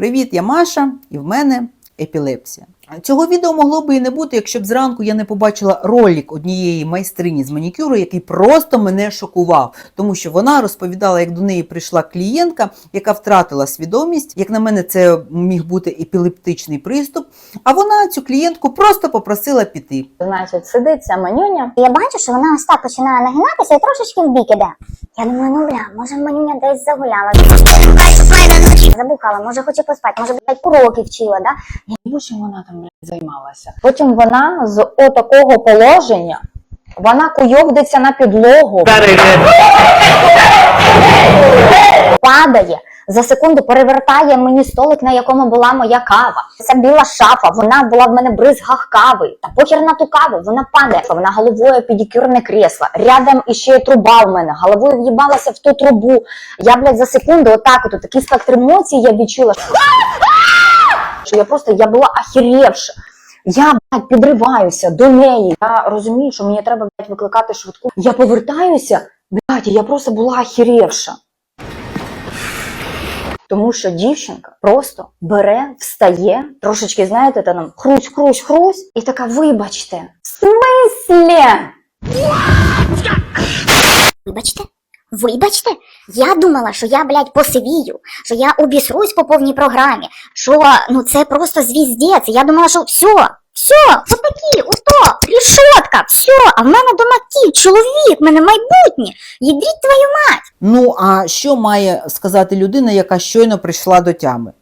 Привіт, я Маша, і в мене епілепсія. Цього відео могло би і не бути, якщо б зранку я не побачила ролик однієї майстрині з манікюру, який просто мене шокував, тому що вона розповідала, як до неї прийшла клієнтка, яка втратила свідомість. Як на мене, це міг бути епілептичний приступ. А вона цю клієнтку просто попросила піти. Значить, сидить ця манюня. Я бачу, що вона ось так починає нагинатися і трошечки в бік іде. Я думаю, ну бля, може манюня десь загуляла. Забухала, може хоче поспати, може блядь, уроки вчила, да? Я думаю, що вона там блядь, займалася. Потім вона з отакого положення. Вона куйовдиться на підлогу, Падає. За секунду перевертає мені столик, на якому була моя кава. Ця біла шафа, вона була в мене бризгах кави. Та похер на ту каву, вона падає. Вона головою педикюрне кресло. Рядом іще труба в мене. Головою в'їбалася в ту трубу. Я, блядь, за секунду отак, от такий спектр емоцій я відчула. що я просто я була ахіревша. Я блядь, підриваюся до неї. Я розумію, що мені треба блядь, викликати швидку. Я повертаюся, блядь, я просто була ахіревша. Тому що дівчинка просто бере, встає, трошечки, знаєте, та нам хрусь, хрусь, хрусь, і така, вибачте, в смислі? Вибачте, вибачте, я думала, що я, блядь, посивію, що я обісрусь по повній програмі, що ну це просто звіздець. Я думала, що все, все, отакі, ото, рішотка, все, а в мене до кіт, чоловік, в мене майбутнє. Їдріть твою мать. Ну а що має сказати людина, яка щойно прийшла до тями?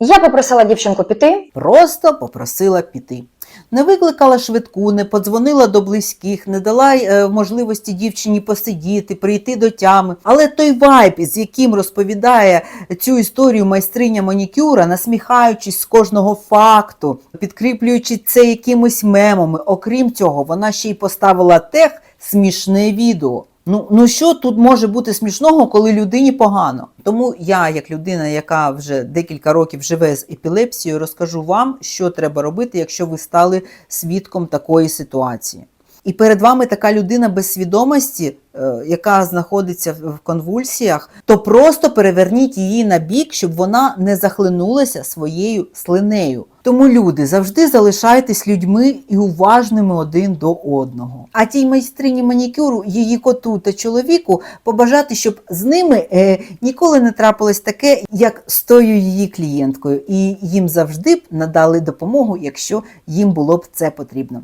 Я попросила дівчинку піти. Просто попросила піти. Не викликала швидку, не подзвонила до близьких, не дала е, можливості дівчині посидіти, прийти до тями. Але той вайб, з яким розповідає цю історію майстриня манікюра, насміхаючись з кожного факту, підкріплюючи це якимись мемами. Окрім цього, вона ще й поставила тех смішне відео. Ну, ну що тут може бути смішного, коли людині погано? Тому я, як людина, яка вже декілька років живе з епілепсією, розкажу вам, що треба робити, якщо ви стали свідком такої ситуації. І перед вами така людина без свідомості, е, яка знаходиться в конвульсіях, то просто переверніть її на бік, щоб вона не захлинулася своєю слинею. Тому люди завжди залишайтесь людьми і уважними один до одного. А тій майстрині манікюру, її коту та чоловіку побажати, щоб з ними е, ніколи не трапилось таке, як з тою її клієнткою, і їм завжди б надали допомогу, якщо їм було б це потрібно.